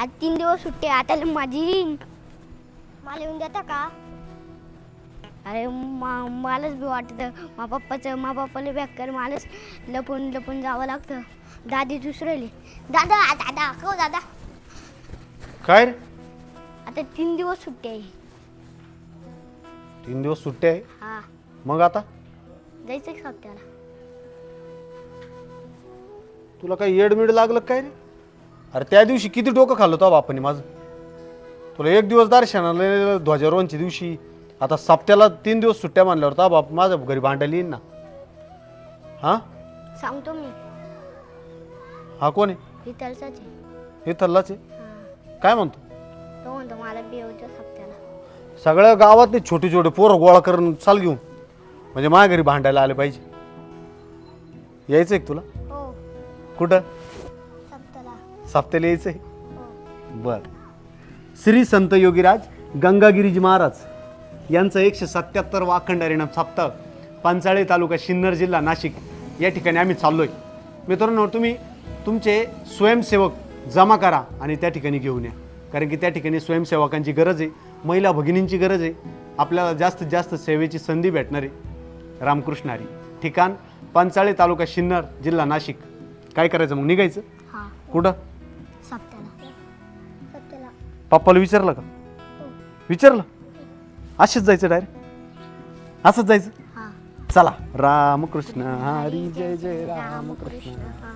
आज तीन दिवस सुट्टी आहे, आता माझी मला येऊन देता का? अरे मा मलाच बी वाटतं. मा पप्पाचं मा पप्पाला बेकार मलाच लपून लपून जावं लागतं. दादी दुसरेली. दादा दादा हो दादा. काय रे? आता तीन दिवस सुट्टी आहे. तीन दिवस सुट्टी आहे? हा. मग आता? जायचं का सप्त्याला तुला काही येडमिड लागलं काय रे? अरे त्या दिवशी किती डोकं खाल्लं तो बापाने माझं? तुला एक दिवस दर्शनाला ध्वजारोहणच्या दिवशी आता सप्त्याला तीन दिवस सुट्ट्या मानल्यावर तो बाप माझ्या घरी भांडायला येईन ना. हा? सांगतो मी. हा कोण आहे? हे थल्लाच आहे. हा काय म्हणतो? तो म्हणतो मला बी येऊ द्या सप्त्याला. सगळ्या गावातले छोटे छोटे पोरं गोळा करून चाल घेऊन. म्हणजे माझ्या घरी भांडायला आले पाहिजे. यायचं आहे का तुला? हो. कुठं? सप्त्याला यायचं आहे बर. श्री संत योगीराज गंगागिरीजी महाराज यांचं एकशे सत्याहत्तर वाखंडारिणाम सप्ताह पांचाळे तालुका सिन्नर जिल्हा नाशिक या ठिकाणी आम्ही चाललोय. मित्रांनो तुम्ही तुमचे स्वयंसेवक जमा करा आणि त्या ठिकाणी घेऊन या. कारण की त्या ठिकाणी स्वयंसेवकांची गरज आहे महिला भगिनींची गरज आहे आपल्याला जास्तीत जास्त सेवेची संधी भेटणार आहे. रामकृष्ण हरी. ठिकाण पांचाळे तालुका सिन्नर जिल्हा नाशिक. काय करायचं मग? निघायचं? कुठं? सप्त्याला सप्त्याला पप्पाला विचारलं का? विचारलं? असंच जायचं डायरेक्ट असंच जायचं? हा. चला. रामकृष्ण हरी जय जय रामकृष्ण. हा